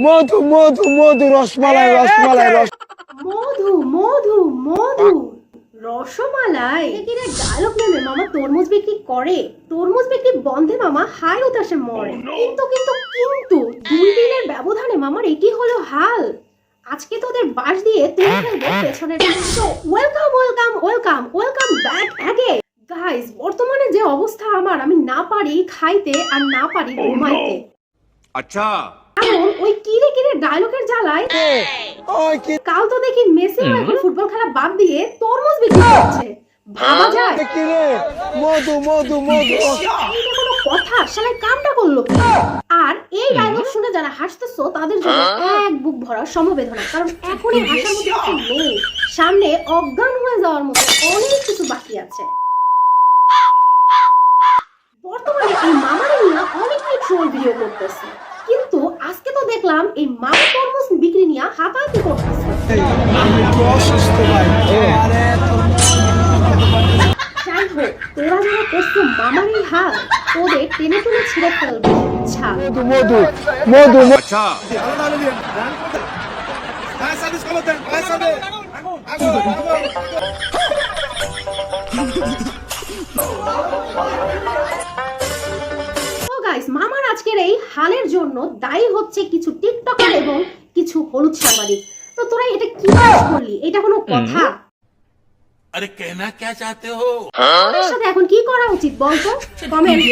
মধু মধু মধু রসমালাই হ্যাঁ, রসমালাই হ্যাঁ, রস হ্যাঁ। মধু মধু মধু। রসমালাই। কি রে মামা? তরমুজ বিক্রি করে। তরমুজ বিক্রি বন্ধে মামা হায় উতাসে মরে। oh কিন্তু কিন্তু কিন্তু দুই দিনের ব্যবধানে মামার এটি হলো হাল। আজকে তোদের বাঁশ দিয়ে তুলে ফেলব welcome welcome welcome welcome back guys বর্তমানে যে অবস্থা আমার আমি না পারি খাইতে আর না পারি oh ঘুমাইতে। আচ্ছা। কারণ ওই কিরে কিরে ডায়লগের জ্বালায়। কাল তো দেখি মেসি এখন ফুটবল খেলা বাদ দিয়ে তরমুজ বিক্রি করছে ভাবা যায়। কি মধু মধু মধু। কোনো কথা? শালা কামটা করল আর এই ডায়লগ শুনে যারা হাসতেছো তাদের জন্য এক বুক ভরা সমবেদনা। কারণ এখনই হাসার মতো কিছু নেই। সামনে অজ্ঞান হয়ে যাওয়ার মতো অনেক কিছু বাকি আছে। বর্তমানে এই মামারে নিয়ে অনেকেই ট্রোল ভিডিও করতেছে। দেখলাম এই মামা তরমুজ বিক্রি নিয়ে হাতাহাতি করতেছে। যাই হোক তোরা যারা করছ মামার এই হাল তোদের টেনে টুনে ছিঁড়ে ফেলবে। মধু মধু মধু হালের জন্য দায়ী হচ্ছে কিছু টিকটকার এবং কিছু হলুদ সাংবাদিক। তো তোরা এটা কি করলি? এটা কোনো কথা? আরে কেনা কে চাতে হো? সাথে এখন কি করা উচিত বলতো? আচ্ছা, কমেন্ট